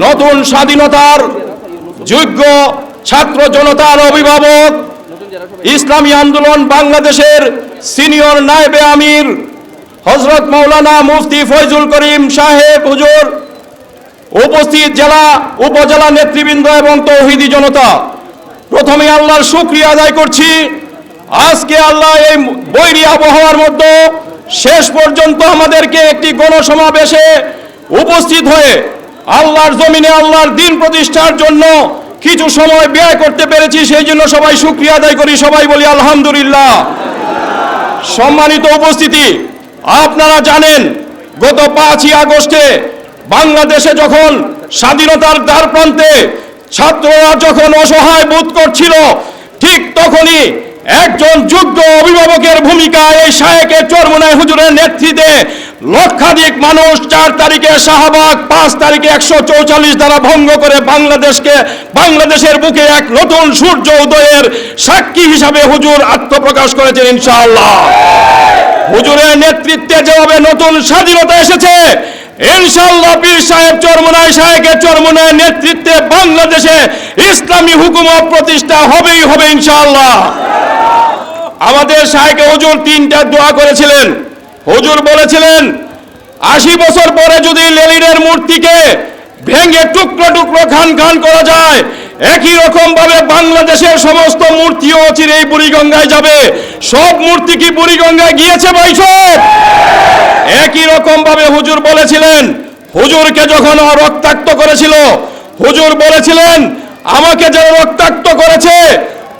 নতুন স্বাধীনতার যোগ্য ছাত্র জনতার অভিভাবক ইসলামী আন্দোলন বাংলাদেশের সিনিয়র নায়েবে আমির হজরত মৌলানা মুফতি ফয়জুল করিম সাহেব হুজুর, উপস্থিত জেলা উপজেলা নেতৃবৃন্দ এবং তৌহিদি জনতা। প্রথমে আল্লাহর শুক্রিয়া আদায় করছি। আজকে আল্লাহ এই বৈরী আবহাওয়ার মধ্যে শেষ পর্যন্ত আমাদেরকে একটি গণসমাবেশে উপস্থিত হয়ে আল্লাহর জমিনে আল্লাহর দিন প্রতিষ্ঠার জন্য কিছু সময় ব্যয় করতে পেরেছি, সেই জন্য সবাই শুক্রিয়া আদায় করি, সবাই বলি আলহামদুলিল্লাহ। সম্মানিত উপস্থিতি, আপনারা জানেন, গত পাঁচই আগস্টে বাংলাদেশে যখন স্বাধীনতার দ্বার প্রান্তে ছাত্ররা যখন অসহায় বোধ করছিল, ঠিক তখনই একজন যোগ্য অভিভাবকের ভূমিকা এই শায়েকের চরমনায় হুজুরের নেতৃত্বে লক্ষাধিক মানুষ চার তারিখে শাহবাগ, পাঁচ তারিখে একশো চৌচল্লিশ দ্বারা ভঙ্গ করে বাংলাদেশকে, বাংলাদেশের বুকে এক নতুন সূর্য উদয়ের সাক্ষী হিসাবে হুজুর আত্মপ্রকাশ করেছেন ইনশাআল্লাহ। হুজুরের নেতৃত্বে যেভাবে নতুন স্বাধীনতা এসেছে, ইনশাআল্লাহ পীর সাহেব চরমনায় সাহেবের চরমনায় নেতৃত্বে বাংলাদেশে ইসলামী হুকুমত প্রতিষ্ঠা হবেই হবে ইনশাআল্লাহ। আমাদের শাহেকে হুজুর তিনটা দোয়া করেছিলেন। হুজুর বলেছিলেন, আশি বছর পরে যদি লেলিনের মূর্তিকে ভেঙে টুকরো টুকরো খান খান করা যায়, একই রকম ভাবে বাংলাদেশের সমস্ত মূর্তিও চিরেই বুড়িগঙ্গায় যাবে। সব মূর্তি কি বুড়িগঙ্গায় গিয়েছে ভাই সব একই রকম ভাবে হুজুর বলেছিলেন, হুজুরকে যখন রক্তাক্ত করেছিল, হুজুর বলেছিলেন, আমাকে যারা রক্তাক্ত করেছে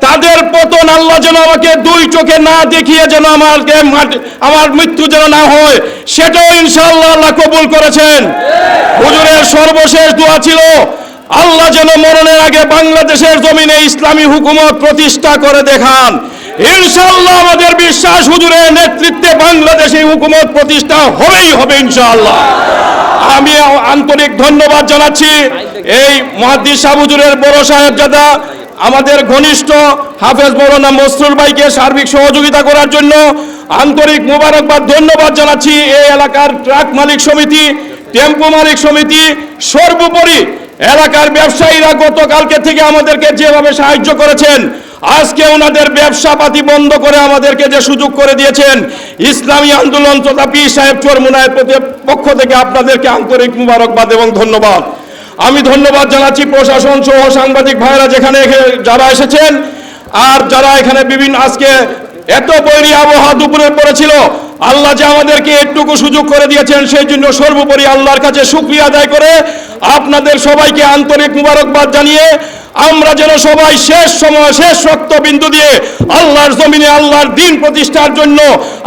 তাদের পতন আল্লাহ যেন আমাকে দুই চোখে না দেখিয়ে যেন আমাকে আমার মৃত্যু যেন না হয়, সেটাও ইনশাআল্লাহ আল্লাহ কবুল করেছেন। হুজুরের সর্বশেষ দোয়া ছিল, আল্লাহ যেন মরণের আগে বাংলাদেশের জমিনে ইসলামী হুকুমত প্রতিষ্ঠা করে দেখান। ইনশাআল্লাহ আমাদের বিশ্বাস হুজুরের নেতৃত্বে বাংলাদেশে হুকুমত প্রতিষ্ঠা হবেই হবে ইনশাআল্লাহ। আমি আন্তরিক ধন্যবাদ জানাচ্ছি এই মহাদ্দিস সাহ হুজুরের বড় সাহেবজাদা আমাদের ঘনিষ্ঠ হাফেজ মৌলানা মসরুল ভাইকে সার্বিক সহযোগিতা করার জন্য আন্তরিক মোবারকবাদ, ধন্যবাদ জানাচ্ছি এই এলাকার ট্রাক মালিক সমিতি, টেম্পো মালিক সমিতি, সর্বোপরি এলাকার ব্যবসায়ীরা গতকালকে থেকে আমাদেরকে যেভাবে সাহায্য করেছেন, আজকে ওনাদের ব্যবসা পাতি বন্ধ করে আমাদেরকে যে সুযোগ করে দিয়েছেন, ইসলামী আন্দোলন তথা পীর সাহেব চরমুনায়ের প্রতি- পক্ষ থেকে আপনাদেরকে আন্তরিক মুবারকবাদ এবং ধন্যবাদ। আমি ধন্যবাদ জানাচ্ছি প্রশাসন সহ সাংবাদিক ভাইরা যেখানে যারা এসেছেন আর যারা এখানে বিভিন্ন আজকে এত বৈরী আবহাওয়া দুপুরে পড়েছিল, আল্লাহ যে আমাদেরকে একটুকু সুযোগ করে দিয়েছেন, সেই জন্য সর্বোপরি আল্লাহর কাছে শুক্রিয়া আদায় করে আপনাদের সবাইকে আন্তরিক মুবারকবাদ জানিয়ে আমরা যেন সবাই শেষ সময়, শেষ শক্ত রক্তবিন্দু দিয়ে আল্লাহর জমিনে আল্লাহর দিন প্রতিষ্ঠার জন্য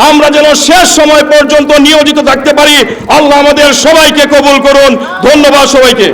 আমরা যেন শেষ সময় পর্যন্ত নিয়োজিত থাকতে পারি। আল্লাহ আমাদের সবাইকে কবুল করুন। ধন্যবাদ সবাইকে।